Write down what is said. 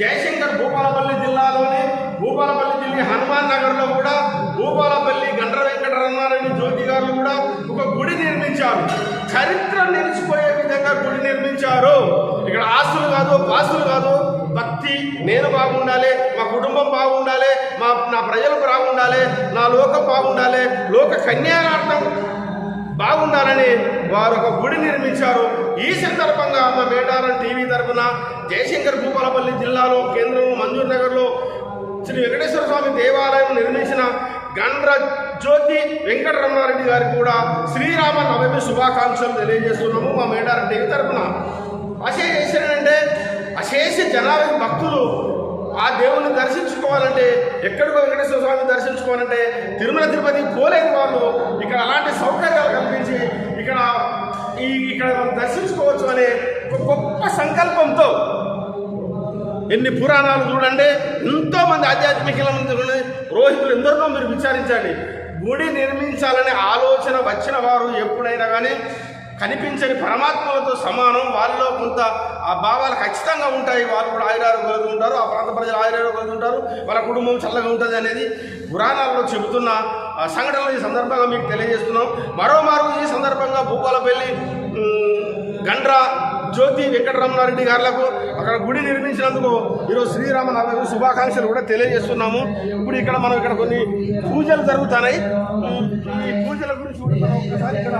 జయశంకర్ భూపాలపల్లి జిల్లాలోని భూపాలపల్లి జిల్లా హనుమాన్ నగర్లో కూడా భూపాలపల్లి గండ్ర వెంకటరమణారెడ్డి జ్యోతి గారు కూడా ఒక గుడి నిర్మించారు. చరిత్ర నిలిచిపోయే విధంగా గుడి నిర్మించారు. ఇక్కడ ఆస్తులు కాదు పాస్తులు కాదు భక్తి నేను బాగుండాలి మా కుటుంబం బాగుండాలి మా నా ప్రజలు బాగుండాలి నా లోకం బాగుండాలి లోక కన్యానార్థం బాగుండాలని వారు ఒక గుడి నిర్మించారు. ఈ సందర్భంగా మా మేడారం టీవీ తరఫున జయశంకర్ భూపాలపల్లి జిల్లాలో కేంద్రం మంజూర్ నగర్లో శ్రీ వెంకటేశ్వర స్వామి దేవాలయం నిర్మించిన గండ్ర జ్యోతి వెంకటరమణారెడ్డి గారికి కూడా శ్రీరామ నవమి శుభాకాంక్షలు తెలియజేస్తున్నాము మా మేడారెడ్డి తరపున. తరఫున అశేష చేశారంటే అశేష జనాభా భక్తులు ఆ దేవుణ్ణి దర్శించుకోవాలంటే ఎక్కడికో వెంకటేశ్వర స్వామిని దర్శించుకోవాలంటే తిరుమల తిరుపతి పోలేని వాళ్ళు ఇక్కడ అలాంటి సౌకర్యాలు కల్పించి ఇక్కడ ఈ ఇక్కడ మనం దర్శించుకోవచ్చు అనే గొప్ప సంకల్పంతో. ఎన్ని పురాణాలు చూడండి ఎంతో మంది ఆధ్యాత్మికల చూడండి ఎందరినో మీరు విచారించండి. గుడి నిర్మించాలనే ఆలోచన వచ్చిన వారు ఎప్పుడైనా కానీ కనిపించని పరమాత్మలతో సమానం. వాళ్ళలో కొంత ఆ భావాలు ఖచ్చితంగా ఉంటాయి. వాళ్ళు కూడా ఆయురారోగ్యాలు ఉంటారు. ఆ ప్రాంత ప్రజలు ఆయురారోగ్యాలు ఉంటారు. వాళ్ళ కుటుంబం చల్లగా ఉంటుంది అనేది పురాణాల్లో చెబుతున్న ఆ సంఘటనలు ఈ సందర్భంగా మీకు తెలియజేస్తున్నాం. మరోమారు ఈ సందర్భంగా భూపాలపల్లి గండ్రా గండ్ర జ్యోతి వెంకటరమణారెడ్డి గారులకు అక్కడ గుడి నిర్మించినందుకు ఈరోజు శ్రీరామ నవమి శుభాకాంక్షలు కూడా తెలియజేస్తున్నాము. ఇప్పుడు ఇక్కడ మనం ఇక్కడ కొన్ని పూజలు జరుగుతున్నాయి. ఈ పూజల గురించి కూడా మనం ఒకసారి ఇక్కడ